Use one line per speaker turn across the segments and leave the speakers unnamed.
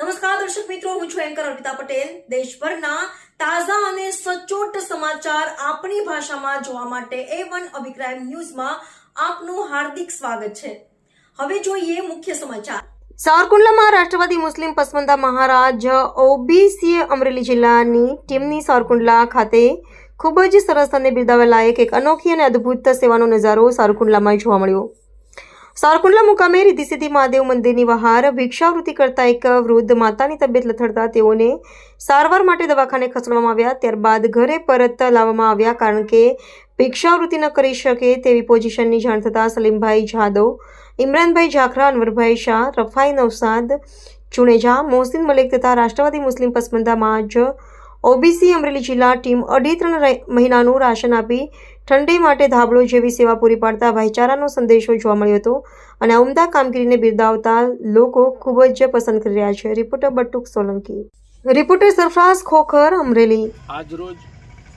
નમસ્કાર, દર્શક મિત્રો, હું છું એન્કર અર્પિતા પટેલ. દેશભરના તાજા અને સચોટ સમાચાર આપણી ભાષામાં જોવા માટે એ વન અભિપ્રાય ન્યૂઝમાં આપનું હાર્દિક સ્વાગત છે. હવે જોઈએ મુખ્ય સમાચાર. સાવરકુંડલામાં રાષ્ટ્રવાદી મુસ્લિમ પસમંદા મહારાજ ઓબીસી અમરેલી જિલ્લાની ટીમની સાવરકુંડલા ખાતે ખૂબ જ સરસ અને બિરદાવવા લાયક એક અનોખી અને અદ્ભુત સેવાનો નજારો સાવરકુંડલામાં જોવા મળ્યો. સારકુંડલા મુકામે રીતિ સિદ્ધિ મહાદેવ મંદિરની બહાર ભિક્ષાવૃત્તિ કરતા એક વૃદ્ધ માતાની તબિયત લથડતા તેઓને સારવાર માટે દવાખાને ખસેડવામાં આવ્યા. ત્યારબાદ ઘરે પરત લાવવામાં આવ્યા કારણ કે ભિક્ષાવૃત્તિ ન કરી શકે તેવી પોઝિશનની જાણ થતાં સલીમભાઈ જાદવ, ઇમરાનભાઈ ઝાખરા અનવરભાઈ શાહ, રફાઈ નવસાદ ચુણેજા મોહસિન મલિક તથા રાષ્ટ્રવાદી મુસ્લિમ પસમંદામાં જ ઓબીસી અમરેલી જિલ્લા ટીમ અઢી ત્રણ મહિનાનું રાશન આપી ઠંડી માટે ધાબળો જેવી સેવા પૂરી પાડતા ભાઈચારાનો સંદેશો જોવા મળ્યો હતો અને ઉમદા કામગીરીને બિરદાવતા લોકો ખૂબ જ પસંદ કરી રહ્યા છે. રિપોર્ટર બટુક સોલંકી. રિપોર્ટર સરફરાઝ ખોખર, અમરેલી.
આજરોજ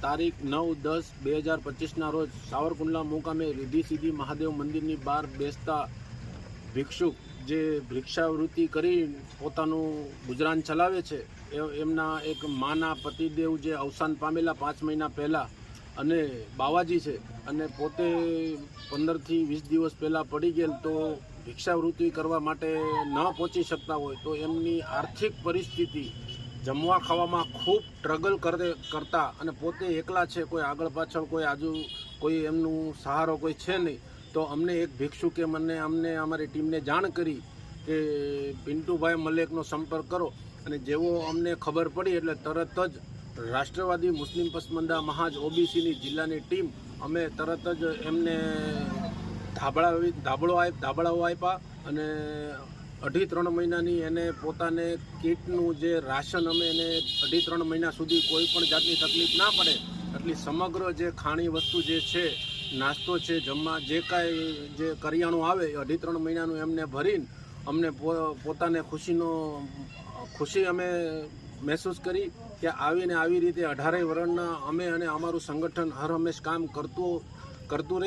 તારીખ નવ દસ બે હજાર પચીસના રોજ સાવરકુંડલા મુકામે રીધી સીધી મહાદેવ મંદિરની બહાર બેસતા ભિક્ષુક જે ભિક્ષાવૃત્તિ કરી પોતાનું ગુજરાન ચલાવે છે એમના એક માના પતિદેવ જે અવસાન પામેલા પાંચ મહિના પહેલાં અને બાવાજી છે, અને પોતે પંદરથી વીસ દિવસ પહેલાં પડી ગયેલ તો ભિક્ષાવૃત્તિ કરવા માટે ન પહોંચી શકતા હોય તો એમની આર્થિક પરિસ્થિતિ જમવા ખાવામાં ખૂબ સ્ટ્રગલ કરે, કરતા અને પોતે એકલા છે, કોઈ આગળ પાછળ કોઈ આજુ કોઈ એમનું સહારો કોઈ છે નહીં તો અમને એક ભિક્ષુકે મને અમને અમારી ટીમને જાણ કરી કે પિન્ટુભાઈ મલેકનો સંપર્ક કરો. અને જેવો અમને ખબર પડી એટલે તરત જ રાષ્ટ્રવાદી મુસ્લિમ પસમંદા મહાજ ઓબીસીની જિલ્લાની ટીમ અમે તરત જ એમને ધાબળા ધાબળો ધાબળાઓ આપ્યા અને અઢી ત્રણ મહિનાની એને પોતાને કીટનું જે રાશન અમે એને અઢી ત્રણ મહિના સુધી કોઈ પણ જાતની તકલીફ ના પડે, એટલી સમગ્ર જે ખાણી વસ્તુ જે છે નાસ્તો છે, જમવા, જે કાંઈ જે કરિયાણું આવે, એ અઢી ત્રણ મહિનાનું એમને ભરીને અમને પોતાને ખુશીનો, ખુશી અમે મહેસૂસ કરી કે આવીને આવી રીતે અઢારેય વર્ણના અમે અને અમારું સંગઠન હર હંમેશ કામ કરતું કરતું